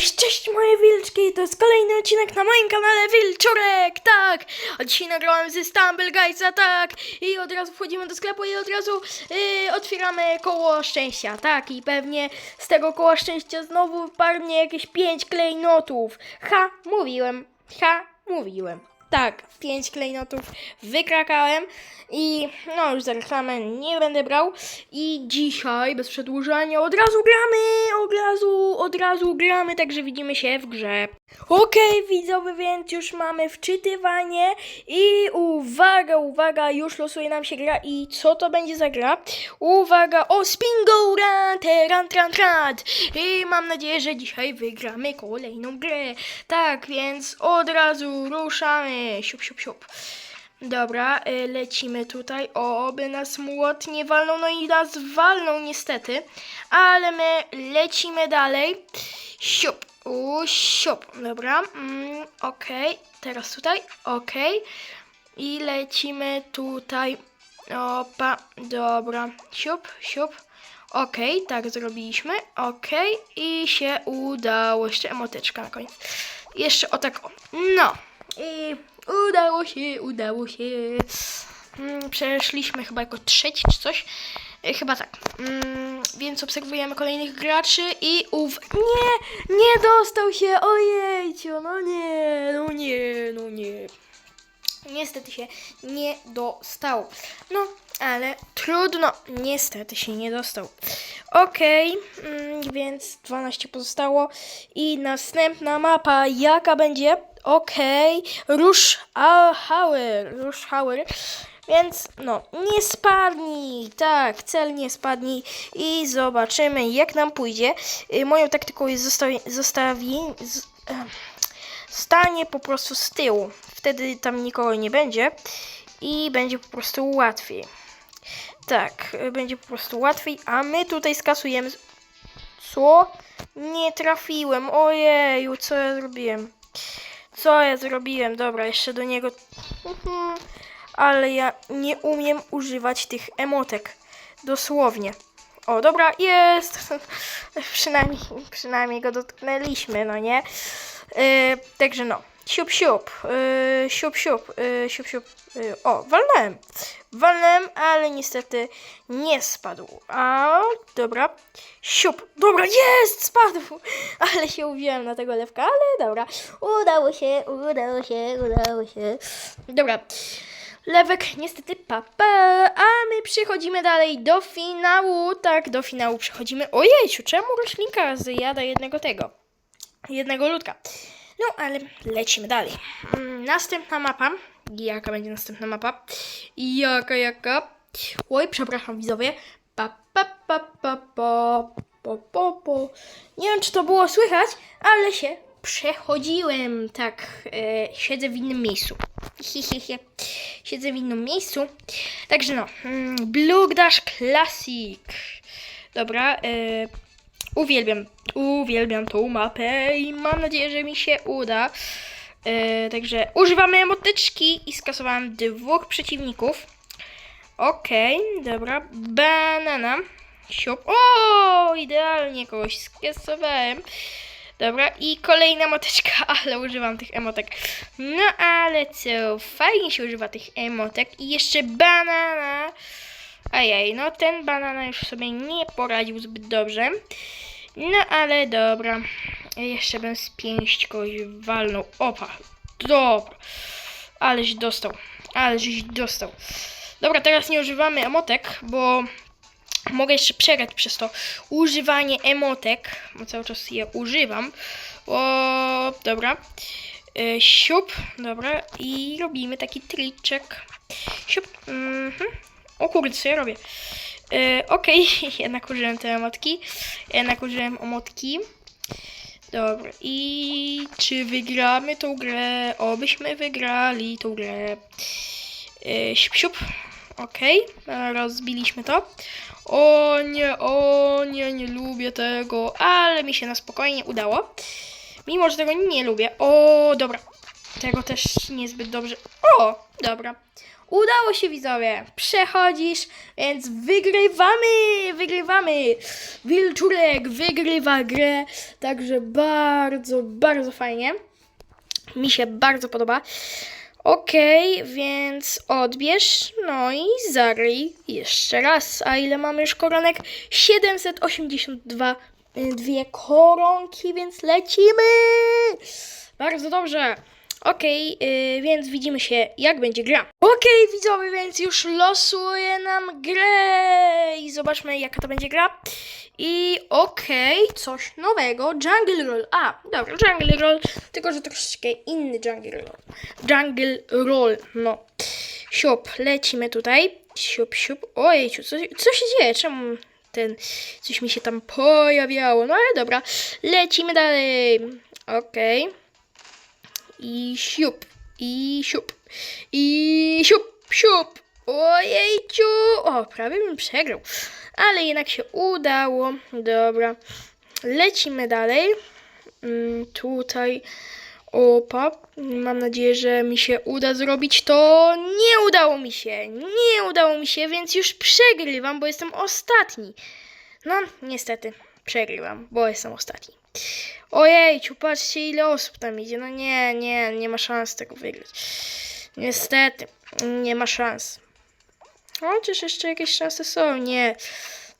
Cześć, cześć moje wilczki, to jest kolejny odcinek na moim kanale Wilczurek, tak! A dzisiaj nagrałem ze Stumble Guys'a, tak! I od razu wchodzimy do sklepu i od razu yy, otwieramy koło szczęścia, tak! I pewnie z tego koła szczęścia znowu wypadnie jakieś 5 klejnotów. Ha, mówiłem, ha, mówiłem. Tak, 5 klejnotów wykrakałem i no już za reklamę nie będę brał. I dzisiaj, bez przedłużania, od razu gramy, od razu, od razu gramy, także widzimy się w grze. Okej, widzowie, więc już mamy wczytywanie i uwaga, uwaga, już losuje nam się gra i co to będzie za gra? Uwaga, o Spingo Run, teran, tran, tran. I mam nadzieję, że dzisiaj wygramy kolejną grę. Tak, więc od razu ruszamy. Siup, siup, siup. Dobra, y, lecimy tutaj. O, oby nas młot nie walnął, no i nas walnął niestety. Ale my lecimy dalej. Siup, u, siup. Dobra, mm, okej. Teraz tutaj, okej. I lecimy tutaj. Opa, dobra. Siup, siup. Okej, tak zrobiliśmy. Okej, i się udało. Jeszcze emoteczka na koniec. Jeszcze o tak. No. I udało się, udało się. Mm, Przeszliśmy chyba jako trzeci czy coś. E, Chyba tak. Mm, Więc obserwujemy kolejnych graczy i uw... Nie! Nie dostał się! Ojejciu! No nie! No nie! No nie! Niestety się nie dostał. No, ale trudno. Niestety się nie dostał. Okej, mm, więc 12 pozostało. I następna mapa, jaka będzie? Okej, Rush Hauer. Rush Hauer. Więc no, nie spadnij, tak, cel nie spadnij i zobaczymy jak nam pójdzie. Y, Moją taktyką jest zostawi, zostawi, stanie po prostu z tyłu. Wtedy tam nikogo nie będzie i będzie po prostu łatwiej. Tak, y, będzie po prostu łatwiej, a my tutaj skasujemy. Co? Nie trafiłem. Ojeju, co ja zrobiłem? Co ja zrobiłem? Dobra, jeszcze do niego. Ale ja nie umiem używać tych emotek. Dosłownie. O, dobra, jest. przynajmniej, przynajmniej go dotknęliśmy, no nie? Yy, także no. Siup, siup. Yy, siup, siup. Yy, siup, siup. Yy, o, walnąłem. Walnąłem, ale niestety nie spadł. A, dobra. Siup. Dobra, jest! Spadł! Ale się uwziąłem na tego lewka, ale dobra. Udało się, udało się, udało się. Dobra. Lewek niestety papa, a my przechodzimy dalej do finału. Tak, do finału przechodzimy. Ojejciu, czemu roślinka zjada jednego tego? Jednego ludka. No, ale lecimy dalej. Mm, Następna mapa. Jaka będzie następna mapa? Jaka, jaka? Oj, przepraszam widzowie. Pa, pa, pa, pa, pa, pa, pa, pa. Nie wiem, czy to było słychać, ale się przechodziłem. Tak, e, siedzę w innym miejscu. Hi, hi, hi. Siedzę w innym miejscu. Także no, mm, Blue Dash Classic. Dobra, e, uwielbiam, uwielbiam tą mapę i mam nadzieję, że mi się uda. E, także używamy emotyczki i skasowałem dwóch przeciwników. Okej, dobra. Banana. Siup. O, idealnie kogoś skasowałem. Dobra, i kolejna moteczka, ale używam tych emotek. No ale co, fajnie się używa tych emotek. I jeszcze banana. Ajaj, no ten banana już sobie nie poradził zbyt dobrze. No ale dobra. Jeszcze bym z kogoś walnął. Opa, dobra. Aleś dostał. Aleś dostał. Dobra, teraz nie używamy emotek, bo mogę jeszcze przegrać przez to używanie emotek, bo cały czas je używam. O, dobra. E, siup, dobra. I robimy taki triczek. Siup. Mhm. O kurde, co ja robię? E, Okej, jednak użyłem te emotki. Jednak użyłem emotki. Dobra, i czy wygramy tą grę? Obyśmy wygrali tą grę. E, siup, siup. Okej, okay. rozbiliśmy to. O nie, o nie, nie lubię tego, ale mi się na spokojnie udało. Mimo, że tego nie lubię. O, dobra. tego też niezbyt dobrze. O, dobra. Udało się widzowie. Przechodzisz, więc wygrywamy, wygrywamy. Wilczurek wygrywa grę, także bardzo, bardzo fajnie. Mi się bardzo podoba. Okej, więc odbierz, no i zagraj jeszcze raz. A ile mamy już koronek? 782 y, dwie koronki, więc lecimy! Bardzo dobrze. Okej, y, więc widzimy się, jak będzie gra. Okej, widzowie, więc już losuje nam grę i zobaczmy, jaka to będzie gra. I okej, coś nowego. Jungle Roll. A, dobra, Jungle Roll, tylko że troszeczkę inny Jungle Roll. Jungle Roll, no. Siup, lecimy tutaj. Siup, siup. Ojejciu, co, co się dzieje? Czemu ten, coś mi się tam pojawiało? No ale dobra, lecimy dalej. Okej. I siup, i siup, i siup, siup. Ojejciu! O, prawie bym przegrał. Ale jednak się udało. Dobra. Lecimy dalej. Mm, tutaj. Opa. Mam nadzieję, że mi się uda zrobić to. Nie udało mi się. Nie udało mi się, więc już przegrywam, bo jestem ostatni. No, niestety. Przegrywam, bo jestem ostatni. Ojejciu, patrzcie ile osób tam idzie. No nie, nie, nie ma szans tego wygrać. Niestety, nie ma szans. Chociaż jeszcze jakieś szanse są. Nie,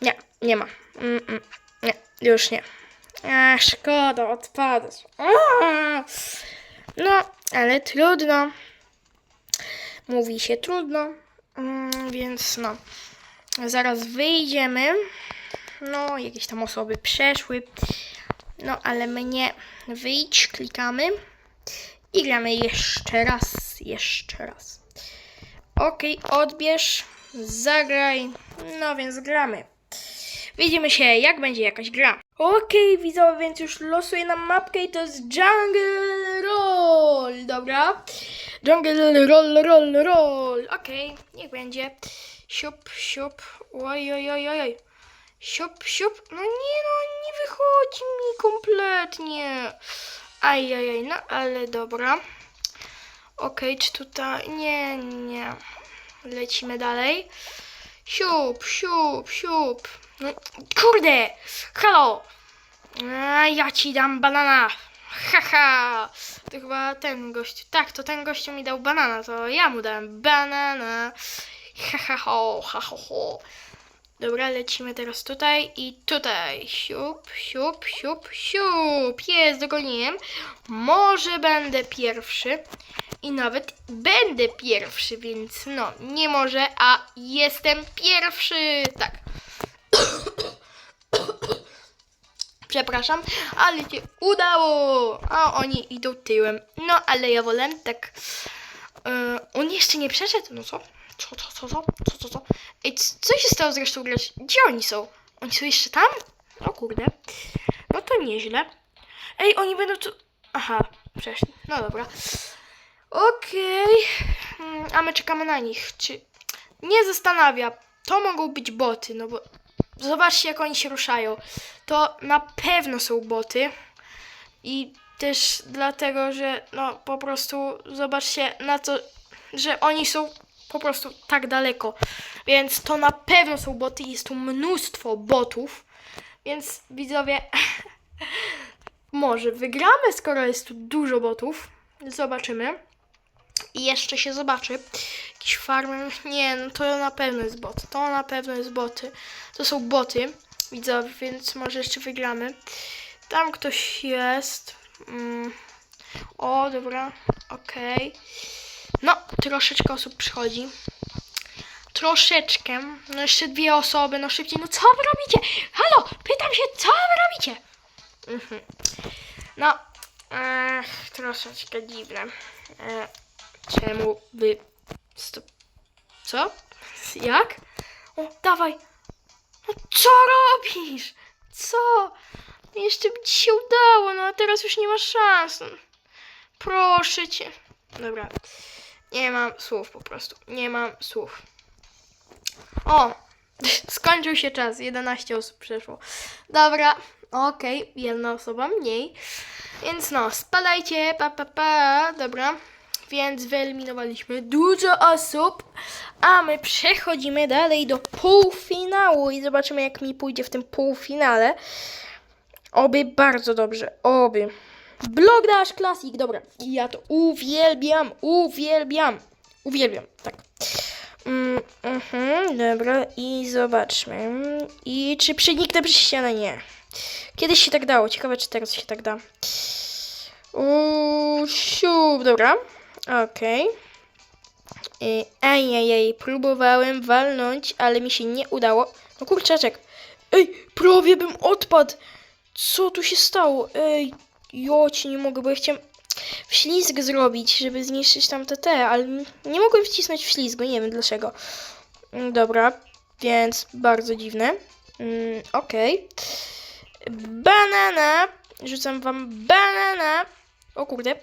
nie, nie ma. Mm, mm, nie, już nie. A, szkoda, odpadać. No, ale trudno. Mówi się trudno. Mm, więc no. Zaraz wyjdziemy. No, jakieś tam osoby przeszły. No, ale my nie. Wyjdź, klikamy. I gramy jeszcze raz. Jeszcze raz. Okej, odbierz, zagraj. No więc gramy. Widzimy się, jak będzie jakaś gra. Okej, widzowie, więc już losuję nam mapkę i to jest Jungle Roll, dobra? Jungle Roll, Roll, Roll. Okej, niech będzie. Siup, siup. Oj, oj, oj, oj, oj. Siup, siup. No nie, no nie wychodzi mi kompletnie. Ajajaj, no ale dobra. Okej, czy tutaj... Nie, nie. Lecimy dalej. Siup, siup, siup. No, kurde! Halo! A, ja ci dam banana. Haha! To chyba ten gość. Tak, to ten gościu mi dał banana, to ja mu dałem banana. Ha, ha, ho, ha, ho, ho. Dobra, lecimy teraz tutaj i tutaj. Siup, siup, siup, siup. Jest, dogoniłem. Może będę pierwszy. I nawet będę pierwszy, więc no, nie może, a jestem pierwszy. Tak. Przepraszam, ale się udało. A oni idą tyłem. No, ale ja wolę tak. Yy, on jeszcze nie przeszedł. No co? Co, co, co, co? Co, co, co? Ej, co się stało z resztą grać? Gdzie oni są? Oni są jeszcze tam? O kurde. No to nieźle. Ej, oni będą tu... Aha, przeszli. No dobra. Okej. Mm, A my czekamy na nich. Czy... Nie zastanawia. To mogą być boty, no bo... Zobaczcie, jak oni się ruszają. To na pewno są boty. I też dlatego, że no po prostu zobaczcie na to, że oni są po prostu tak daleko. Więc to na pewno są boty. Jest tu mnóstwo botów. Więc widzowie, może wygramy, skoro jest tu dużo botów. Zobaczymy. I jeszcze się zobaczy. Jakiś farmer. Nie, no to na pewno jest bot. To na pewno jest boty. To są boty. Widzowie, więc może jeszcze wygramy. Tam ktoś jest. Mm. O, dobra. Okej. No, troszeczkę osób przychodzi. Troszeczkę. No jeszcze dwie osoby, no szybciej. No co wy robicie? Halo, pytam się, co wy robicie? Mhm. No, ech, troszeczkę dziwne. E, czemu wy... Stop. Co? Jak? O, dawaj. No co robisz? Co? Jeszcze by ci się udało, no a teraz już nie ma szans. Proszę cię. Dobra. Nie mam słów po prostu. Nie mam słów. O! Skończył się czas. 11 osób przeszło. Dobra. Okej. Jedna osoba mniej. Więc no, spadajcie, pa, pa, pa, dobra. Więc wyeliminowaliśmy dużo osób, a my przechodzimy dalej do półfinału i zobaczymy, jak mi pójdzie w tym półfinale. Oby bardzo dobrze, oby. Blog Dash Classic, dobra. Ja to uwielbiam, uwielbiam, uwielbiam, tak. Mm, mhm, dobra, i zobaczmy. I czy przeniknę przez ścianę? Nie. Kiedyś się tak dało, ciekawe czy teraz się tak da. Uuu, dobra. Okej. Okay. Ajajaj, próbowałem walnąć, ale mi się nie udało. No kurczaczek. Ej, prawie bym odpadł. Co tu się stało? Ej, joć, nie mogę, bo ja chciałem wślizg zrobić, żeby zniszczyć tam te ale nie mogłem wcisnąć wślizgu, nie wiem dlaczego. Mm, Dobra, więc bardzo dziwne. Mm, Okej. Banana. Rzucam wam banana. O kurde.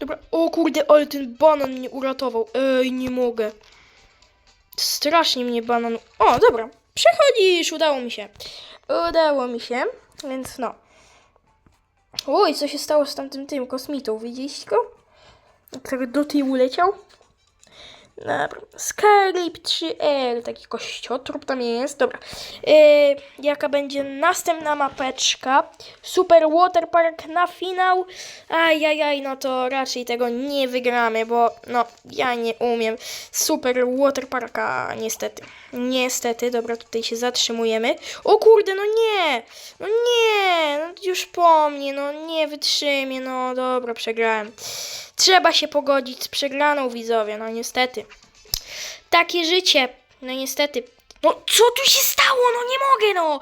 Dobra, o kurde, ale ten banan mnie uratował. Ej, nie mogę. Strasznie mnie banan... O, dobra. Przechodzisz, udało mi się. Udało mi się, więc no. Oj, co się stało z tamtym tym kosmitą? Widzieliście go? Który do tyłu leciał? Dobra. Skylip 3R, taki kościotrup tam jest. Dobra. Yy, jaka będzie następna mapeczka? Super Waterpark na finał. Ajajaj, no to raczej tego nie wygramy, bo no, ja nie umiem. Super Waterparka, niestety. Niestety, dobra, tutaj się zatrzymujemy. O kurde, no nie! No nie! No już po mnie, no nie wytrzymię, no dobra, przegrałem. Trzeba się pogodzić z przegraną, widzowie, no niestety. Takie życie, no niestety. No co tu się stało? No nie mogę, no!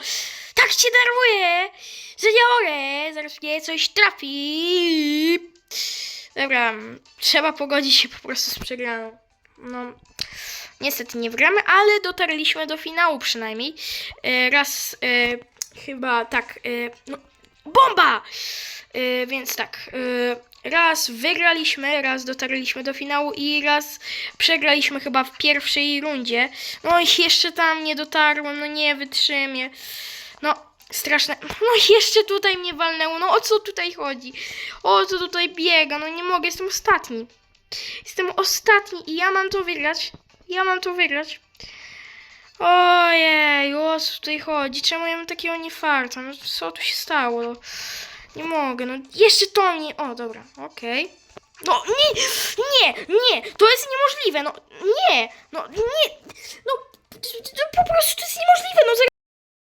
Tak się daruję, że nie mogę, zaraz mnie coś trafi. Dobra, trzeba pogodzić się po prostu z przegraną. No, niestety nie wygramy, ale dotarliśmy do finału przynajmniej. E, raz e, chyba tak, e, no, bomba! E, więc tak, e, raz wygraliśmy, raz dotarliśmy do finału i raz przegraliśmy chyba w pierwszej rundzie. No i jeszcze tam nie dotarłem, no nie wytrzymię. No, straszne. No jeszcze tutaj mnie walnęło, no o co tutaj chodzi? O co tutaj biega? No nie mogę, jestem ostatni. Jestem ostatni i ja mam to wygrać. Ja mam to wygrać. Ojej, o co tutaj chodzi? Czemu ja mam takiego niefarta? No co tu się stało? Nie mogę, no jeszcze to mnie... O, dobra, okej. No nie, nie, nie, to jest niemożliwe, no nie, no nie, no to po prostu to jest niemożliwe, no